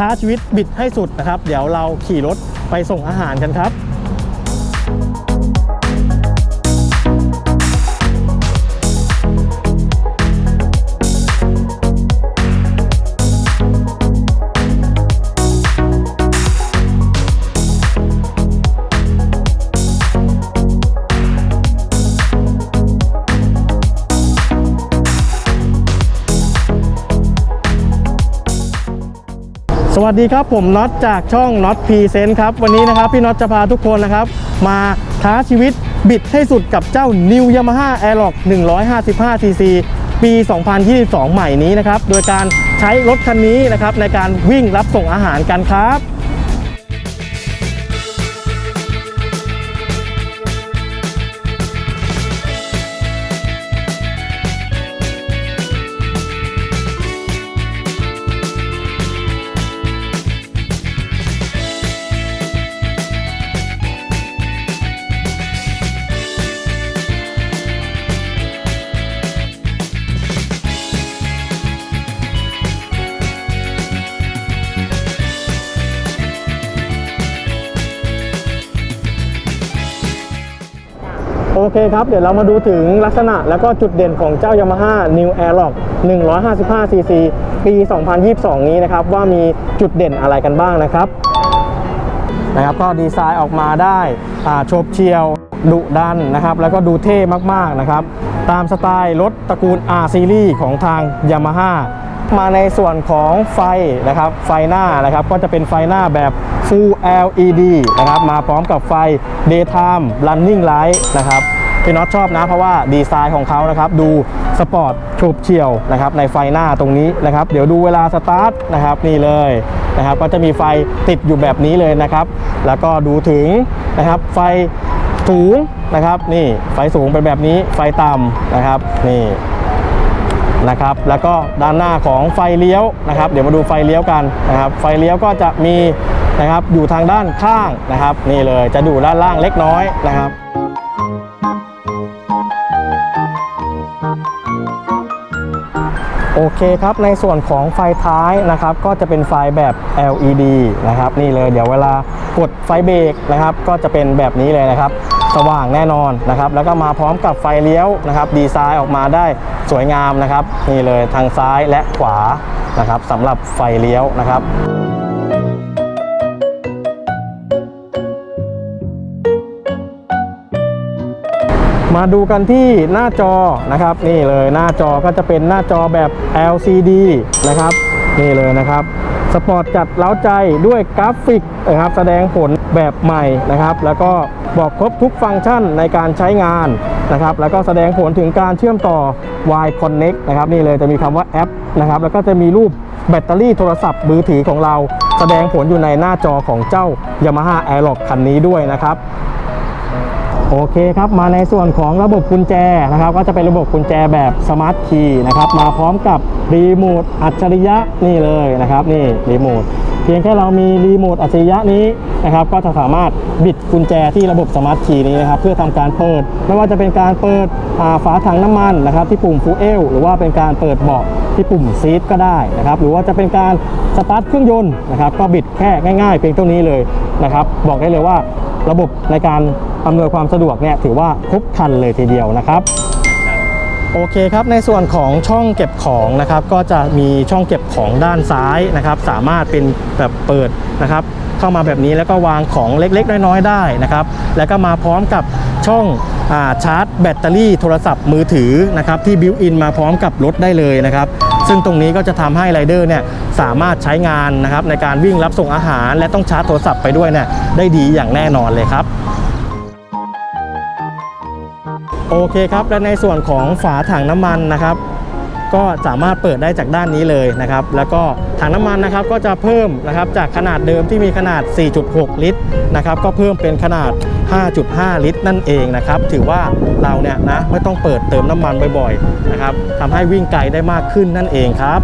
ท้าชีวิตบิดให้สุดนะครับ เดี๋ยวเราขี่รถไปส่งอาหารกันครับ สวัสดีครับผมน็อตจากช่องน็อตพีเซนครับวันนี้นะครับพี่น็อตจะพาทุกคนนะครับ มาท้าชีวิตบิดให้สุดกับเจ้า New Yamaha Airlock 155cc ปี 2022 ใหม่นี้นะครับ โดยการใช้รถคันนี้นะครับในการวิ่งรับส่งอาหารกันครับ เคครับ เดี๋ยวเรามาดูถึงลักษณะแล้วก็จุดเด่นของเจ้า Yamaha New Airlock 155cc ปี 2022 นี้นะครับ ว่ามีจุดเด่นอะไรกันบ้างนะครับนะครับ ก็ดีไซน์ออกมาได้อาโฉบเฉียวดุดันนะครับ แล้วก็ดูเท่มากๆนะครับ ตามสไตล์รถตระกูล R Series ของทาง Yamaha มาในส่วนของไฟนะครับ ไฟหน้านะครับ ก็จะเป็นไฟหน้าแบบ Full LED นะครับ มาพร้อมกับไฟ Daytime Running Light นะครับ พี่น็อตชอบนะเพราะว่าดีไซน์ของเขานะครับดูสปอร์ตโฉบเฉี่ยวนะครับในไฟหน้าตรงนี้นะครับเดี๋ยวดูเวลาสตาร์ทนะครับนี่เลยนะครับก็จะมีไฟติดอยู่แบบนี้เลยนะครับ แล้วก็ดูถึงนะครับไฟสูงนะครับนี่ไฟสูงเป็นแบบนี้ไฟต่ำนะครับนี่นะครับแล้วก็ด้านหน้าของไฟเลี้ยวนะครับ เดี๋ยวมาดูไฟเลี้ยวกันนะครับไฟเลี้ยวก็จะมีนะครับอยู่ทางด้านข้างนะครับ นี่เลยจะดูด้านล่างเล็กน้อยนะครับ โอเคครับ ในส่วนของไฟท้ายนะครับ ก็จะเป็นไฟแบบ LED นะครับ นี่เลยเดี๋ยวเวลากดไฟเบรกนะครับ ก็จะเป็นแบบนี้เลยนะครับ สว่างแน่นอนนะครับ แล้วก็มาพร้อมกับไฟเลี้ยวนะครับ ดีไซน์ออกมาได้สวยงามนะครับ นี่เลยทางซ้ายและขวานะครับสำหรับไฟเลี้ยวนะครับ มาดูกันที่หน้าจอนะครับ นี่เลยหน้าจอก็จะเป็นหน้าจอแบบ LCD นะครับ นี่เลยนะครับสปอร์ตจัดเล้าใจด้วยกราฟิกนะครับแสดงผลแบบใหม่นะครับ แล้วก็บอกครบทุกฟังก์ชันในการใช้งานนะครับ แล้วก็แสดงผลถึงการเชื่อมต่อ Y Connect นะครับ นี่เลยจะมีคำว่าแอปนะครับ แล้วก็จะมีรูปแบตเตอรี่โทรศัพท์มือถือของเรา แสดงผลอยู่ในหน้าจอของเจ้า Yamaha Airlock คันนี้ด้วยนะครับ โอเคครับมาในส่วนของระบบกุญแจนะครับก็จะเป็นระบบกุญแจแบบสมาร์ทคีย์นะครับมาพร้อมกับรีโมทอัจฉริยะนี่เลยนะครับนี่รีโมทเพียงแค่เรามีรีโมทอัจฉริยะนี้นะครับก็จะสามารถบิดกุญแจที่ระบบสมาร์ทคีย์นี้นะครับเพื่อทำการเปิด ไม่ว่าจะเป็นการเปิดฝาถังน้ำมันนะครับที่ปุ่มฟูเอลหรือว่าเป็นการเปิดเบาะที่ปุ่มซีทก็ได้นะครับหรือว่าจะเป็นการสตาร์ทเครื่องยนต์นะครับก็บิดแค่ง่ายๆ เพียงเท่านี้เลยนะครับบอกได้เลยว่า ระบบในการอำนวยความสะดวกเนี่ยถือว่าครบครันเลยทีเดียวนะครับโอเคครับในส่วนของช่องเก็บของนะครับก็จะมีช่องเก็บของด้านซ้ายนะครับ สามารถเป็นแบบเปิดนะครับ เข้ามาแบบนี้แล้วก็วางของเล็กๆ น้อยๆ ได้นะครับ แล้วก็มาพร้อมกับช่องอาชาร์จ แบตเตอรี่โทรศัพท์มือถือนะครับที่บิวอินมาพร้อมกับรถได้เลยนะครับ ซึ่งตรงนี้ก็จะทำให้ไรเดอร์เนี่ยสามารถใช้งานนะครับในการวิ่งรับส่งอาหาร และต้องชาร์จโทรศัพท์ไปด้วยเนี่ยได้ดีอย่างแน่นอนเลยครับโอเคครับ และในส่วนของฝาถังน้ำมันนะครับ ก็สามารถเปิดได้จากด้านนี้เลยนะครับ แล้วก็ถังน้ำมันนะครับก็จะเพิ่มนะครับจากขนาดเดิมที่มีขนาด 4.6 ลิตรนะครับก็เพิ่มเป็นขนาด 5.5 ลิตร นั่นเองนะครับ ถือว่าเราเนี่ยนะไม่ต้องเปิดเติมน้ำมันบ่อยๆนะครับทำให้วิ่งไกลได้มากขึ้นนั่นเองครับ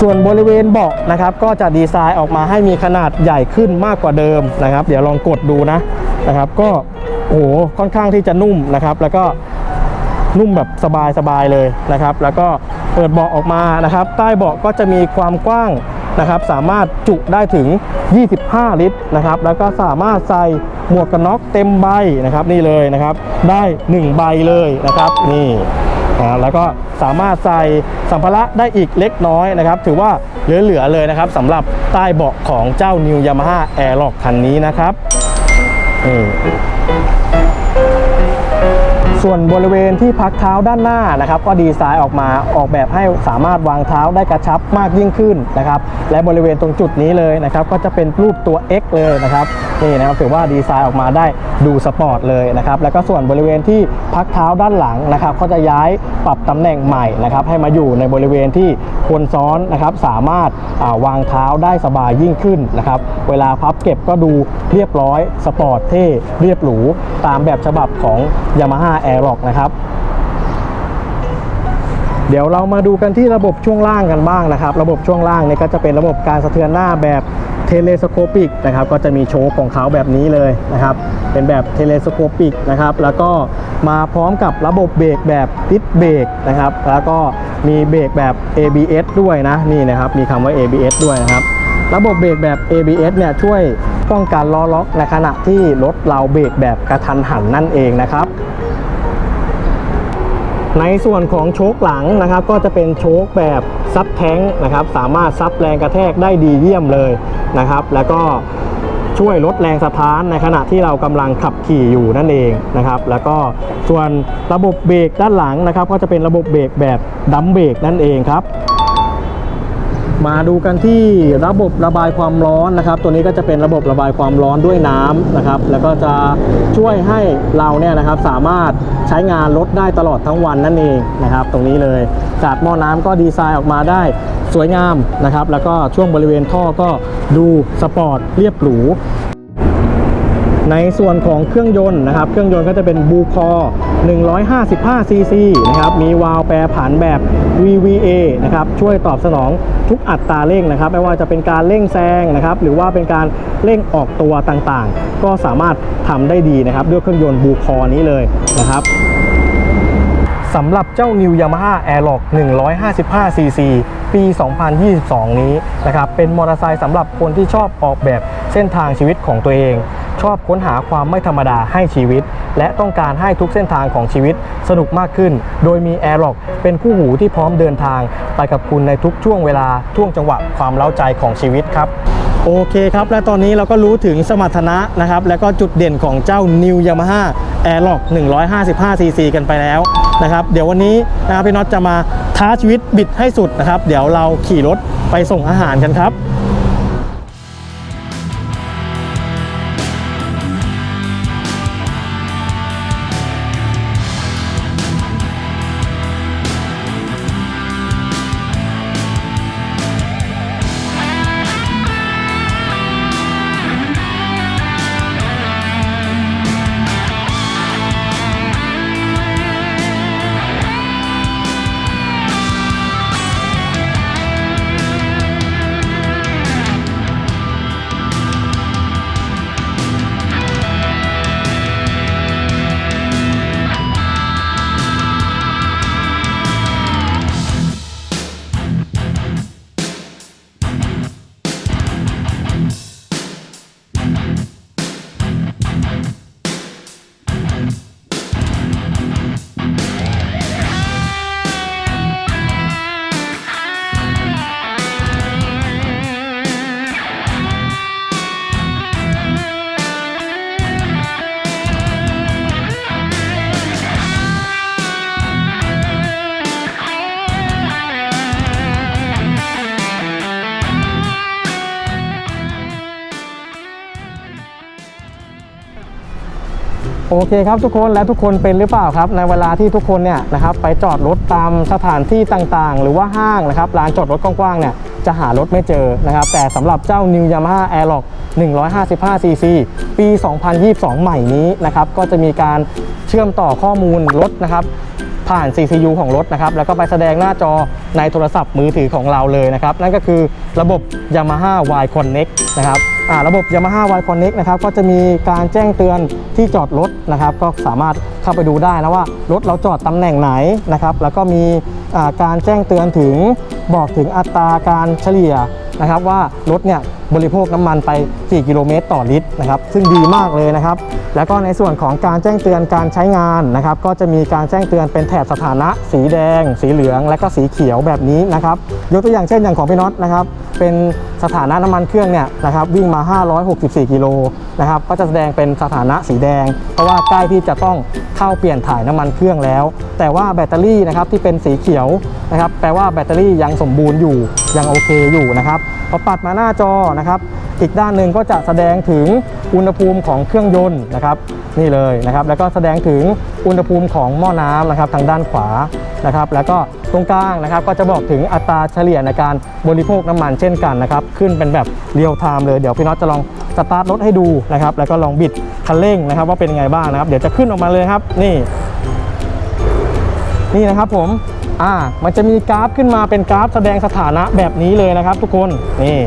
ส่วนบริเวณเบาะนะครับก็จะดีไซน์ออกมาให้มีขนาดใหญ่ขึ้นมากกว่าเดิมนะครับ เดี๋ยวลองกดดูนะ นะครับ ก็โอ้โหค่อนข้างที่จะนุ่มนะครับ แล้วก็นุ่มแบบสบายๆเลยนะครับ แล้วก็เปิดเบาะออกมานะครับ ใต้เบาะก็จะมีความกว้างนะครับ สามารถจุได้ถึง 25 ลิตรนะครับ แล้วก็สามารถใส่หมวกกันน็อกเต็มใบนะครับนี่เลยนะครับ ได้ 1 ใบเลยนะครับ นี่อ่าแล้วก็สามารถใส่สัมภาระได้อีกเล็กน้อยนะครับ ถือว่าเหลือๆเลยนะครับสำหรับใต้เบาะของเจ้า New Yamaha Airlock คันนี้นะครับ นี่ ส่วนบริเวณที่พักเท้าด้านหน้านะครับ ก็ดีไซน์ออกมาออกแบบให้สามารถวางเท้าได้กระชับมากยิ่งขึ้นนะครับ และบริเวณตรงจุดนี้เลยนะครับ ก็จะเป็นรูปตัว X เลยนะครับนี่นะครับถือว่าดีไซน์ออกมาได้ดูสปอร์ตเลยนะครับ แล้วก็ส่วนบริเวณที่พักเท้าด้านหลังนะครับ ก็จะย้ายปรับตำแหน่งใหม่นะครับ ให้มาอยู่ในบริเวณที่คนซ้อนนะครับ สามารถาวางเท้าได้สบายยิ่งขึ้นนะครับ เวลาพับเก็บก็ดูเรียบร้อยสปอร์ตเท่เรียบหรูตามแบบฉบับของ Yamaha Airlock นะครับ เดี๋ยวเรามาดูกันที่ระบบช่วงล่างกันบ้างนะครับ ระบบช่วงล่างเนี่ยก็จะเป็นระบบการสะเทือนหน้าแบบเทเลสโคปิกนะครับก็จะมีโชว์ของเขาแบบนี้เลยนะครับเป็นแบบเทเลสโคปิกนะครับแล้วก็มาพร้อมกับระบบเบรกแบบติดเบรกนะครับแล้วก็มีเบรกแบบ ABS ด้วยนะนี่นะครับมีคำว่า ABS ด้วยนะครับระบบเบรกแบบ ABS เนี่ยช่วยป้องกันล้อล็อกในขณะที่รถเราเบรกแบบกระทันหันนั่นเองนะครับ ในส่วนของโชคหลังนะครับ ก็จะเป็นโชคแบบซับแท้งนะครับ สามารถซับแรงกระแทกได้ดีเยี่ยมเลยนะครับ แล้วก็ช่วยลดแรงสะท้านในขณะที่เรากำลังขับขี่อยู่นั่นเองนะครับ แล้วก็ส่วนระบบเบรกด้านหลังนะครับ ก็จะเป็นระบบเบรกแบบดัมเบรกนั่นเองครับ มาดูกันที่ระบบระบายความร้อนนะครับ ตัวนี้ก็จะเป็นระบบระบายความร้อนด้วยน้ำนะครับ แล้วก็จะช่วยให้เราเนี่ยนะครับสามารถใช้งานรถได้ตลอดทั้งวันนั่นเองนะครับ ตรงนี้เลยจากหม้อน้ำก็ดีไซน์ออกมาได้สวยงามนะครับ แล้วก็ช่วงบริเวณท่อก็ดูสปอร์ตเรียบหรู ในส่วนของเครื่องยนต์นะครับ เครื่องยนต์ก็จะเป็นบูคอ155 ซีซีนะครับ มีวาล์วแปรผันแบบ VVA นะครับ ช่วยตอบสนองทุกอัตราเร่งนะครับ ไม่ว่าจะเป็นการเร่งแซงนะครับ หรือว่าเป็นการเร่งออกตัวต่างๆ ก็สามารถทำได้ดีนะครับ ด้วยเครื่องยนต์บูคอนี้เลยนะครับสำหรับเจ้า New Yamaha Airlock 155cc ปี 2022 นี้นะครับ เป็นมอเตอร์ไซค์สำหรับคนที่ชอบออกแบบเส้นทางชีวิตของตัวเอง ชอบค้นหาความไม่ธรรมดาให้ชีวิต และต้องการให้ทุกเส้นทางของชีวิตสนุกมากขึ้น โดยมี Airlock เป็นคู่หูที่พร้อมเดินทาง ไปกับคุณในทุกช่วงเวลาช่วงจังหวะความเล้าใจของชีวิตครับโอเคครับ และตอนนี้เราก็รู้ถึงสมรรถนะนะครับ และก็จุดเด่นของเจ้า New Yamaha Airlock 155cc กันไปแล้วนะครับ เดี๋ยววันนี้นะครับพี่น็อตจะมาท้าชีวิตบิดให้สุดนะครับ เดี๋ยวเราขี่รถไปส่งอาหารกันครับ โอเคครับทุกคนและทุกคนเป็นหรือเปล่าครับ ในเวลาที่ทุกคนเนี่ยนะครับไปจอดรถตามสถานที่ต่างๆ หรือว่าห้างนะครับลานจอดรถกว้างๆเนี่ยจะหารถไม่เจอนะครับแต่สำหรับเจ้า New Yamaha Airlock 155cc ปี 2022 ใหม่นี้นะครับก็จะมีการเชื่อมต่อข้อมูลรถนะครับผ่าน CCU ของรถนะครับแล้วก็ไปแสดงหน้าจอในโทรศัพท์มือถือของเราเลยนะครับนั่นก็คือระบบ Yamaha Y Connect นะครับ ระบบ Yamaha Y Connect นะครับก็จะมีการแจ้งเตือนที่จอดรถนะครับ ก็สามารถเข้าไปดูได้นะว่ารถเราจอดตำแหน่งไหนนะครับ แล้วก็มีการแจ้งเตือนถึงบอกถึงอัตราการเฉลี่ยนะครับว่ารถเนี่ยบริโภคน้ำมันไป 4 กิโลเมตรต่อลิตรนะครับ ซึ่งดีมากเลยนะครับ แล้วก็ในส่วนของการแจ้งเตือนการใช้งานนะครับ ก็จะมีการแจ้งเตือนเป็นแถบสถานะ สีแดง สีเหลือง และก็สีเขียวแบบนี้นะครับยกตัวอย่างเช่นอย่างของพี่น็อตนะครับเป็นสถานะน้ำมันเครื่องเนี่ยนะครับวิ่งมา 564 กิโลนะครับก็จะแสดงเป็นสถานะสีแดง เพราะว่าใกล้ที่จะต้องเข้าเปลี่ยนถ่ายน้ำมันเครื่องแล้ว แต่ว่าแบตเตอรี่นะครับที่เป็นสีเขียวนะครับแปลว่าแบตเตอรี่ยังสมบูรณ์อยู่ยังโอเคอยู่นะครับพอปัดมาหน้าจอนะครับ อีกด้านหนึ่งก็จะแสดงถึงอุณหภูมิของเครื่องยนต์นะครับนี่เลยนะครับแล้วก็แสดงถึงอุณหภูมิของหม้อน้ำนะครับทางด้านขวานะครับแล้วก็ตรงกลางนะครับก็จะบอกถึงอัตราเฉลี่ยในการบริโภคน้ำมันเช่นกันนะครับขึ้นเป็นแบบเรียลไทม์เลยเดี๋ยวพี่น็อตจะลองสตาร์ทรถให้ดูนะครับแล้วก็ลองบิดคันเร่งนะครับว่าเป็นยังไงบ้างนะครับเดี๋ยวจะขึ้นออกมาเลยครับนี่นี่นะครับผมอ่ามันจะมีกราฟขึ้นมาเป็นกราฟแสดงสถานะแบบนี้เลยนะครับ ทุกคนนี่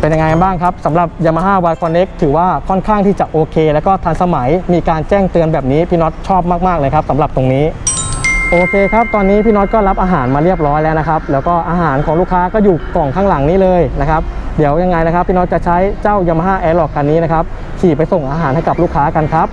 เป็นยังไงบ้างครับสำหรับ Yamaha Y Connect ถือว่าค่อนข้างที่จะโอเค แล้วก็ทันสมัยมีการแจ้งเตือนแบบนี้พี่น็อตชอบมากๆเลยครับสำหรับตรงนี้ โอเคครับ ตอนนี้พี่น็อตก็รับอาหารมาเรียบร้อยแล้วนะครับ แล้วก็อาหารของลูกค้าก็อยู่กล่องข้างหลังนี้เลยนะครับเดี๋ยวยังไงนะครับพี่น็อตจะใช้เจ้า Yamaha Airlock คันนี้นะครับขี่ไปส่งอาหารให้กับลูกค้ากันครับ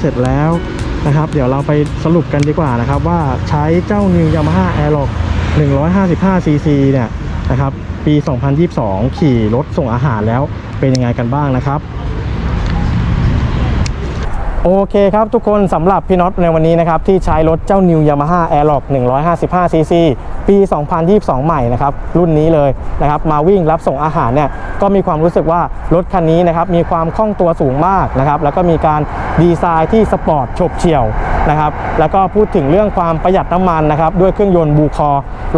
เสร็จแล้วนะครับ เดี๋ยวเราไปสรุปกันดีกว่านะครับ ว่าใช้เจ้า New Yamaha Airlock 155cc เนี่ยนะครับ ปี 2022 ขี่รถส่งอาหารแล้วเป็นยังไงกันบ้างนะครับโอเคครับทุกคนสำหรับพี่น็อตในวันนี้นะครับ ที่ใช้รถเจ้า New Yamaha Airlock 155cc ปี 2022 ใหม่นะครับรุ่นนี้เลยนะครับมาวิ่งรับส่งอาหารเนี่ยก็มีความรู้สึกว่ารถคันนี้นะครับมีความคล่องตัวสูงมากนะครับแล้วก็มีการดีไซน์ที่สปอร์ตฉบเฉี่ยวนะครับแล้วก็พูดถึงเรื่องความประหยัดน้ำมันนะครับด้วยเครื่องยนต์บูคอ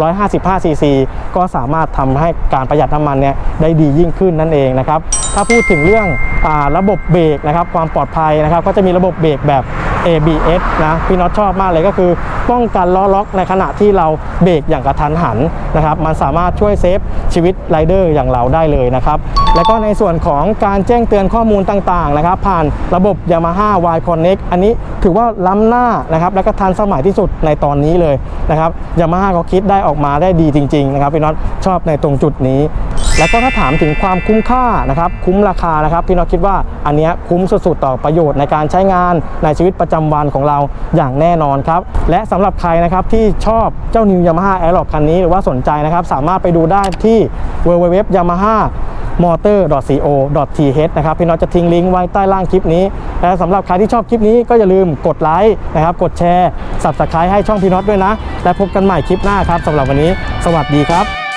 155 ซีซี ก็สามารถทำให้การประหยัดน้ำมันเนี่ยได้ดียิ่งขึ้นนั่นเองนะครับถ้าพูดถึงเรื่องอระบบเบรกนะครับความปลอดภัยนะครับก็จะมีระบบเบรกแบบ ABS นะพี่น็อตชอบมากเลยก็คือ ป้องกันล้อล็อกในขณะที่เราเบรกอย่างกระทันหันนะครับมันสามารถช่วยเซฟชีวิตไรเดอร์อย่างเราได้เลยนะครับแล้วก็ในส่วนของการแจ้งเตือนข้อมูลต่างๆนะครับผ่านระบบ Yamaha Y Connect อันนี้ถือว่าล้ำหน้านะครับแล้วก็ทันสมัยที่สุดในตอนนี้เลยนะครับ Yamaha ก็คิดได้ออกมาได้ดีจริงๆนะครับพี่น็อตชอบในตรงจุดนี้ แล้วก็ถ้าถามถึงความคุ้มค่านะครับคุ้มราคานะครับพี่น็อตคิดว่าอันเนี้ยคุ้มสุดๆต่อประโยชน์ในการใช้งานในชีวิตประจำวันของเราอย่างแน่นอนครับ และสำหรับใครนะครับที่ชอบเจ้า New Yamaha Aerox คันนี้หรือว่าสนใจนะครับ สามารถไปดูได้ที่ www.yamaha motor.co.th นะครับพี่น็อตจะทิ้งลิงก์ไว้ใต้ล่างคลิปนี้ และสำหรับใครที่ชอบคลิปนี้ก็อย่าลืมกดไลค์นะครับ กดแชร์ subscribe ให้ช่องพี่น็อตด้วยนะ และพบกันใหม่คลิปหน้าครับสำหรับวันนี้ สวัสดีครับ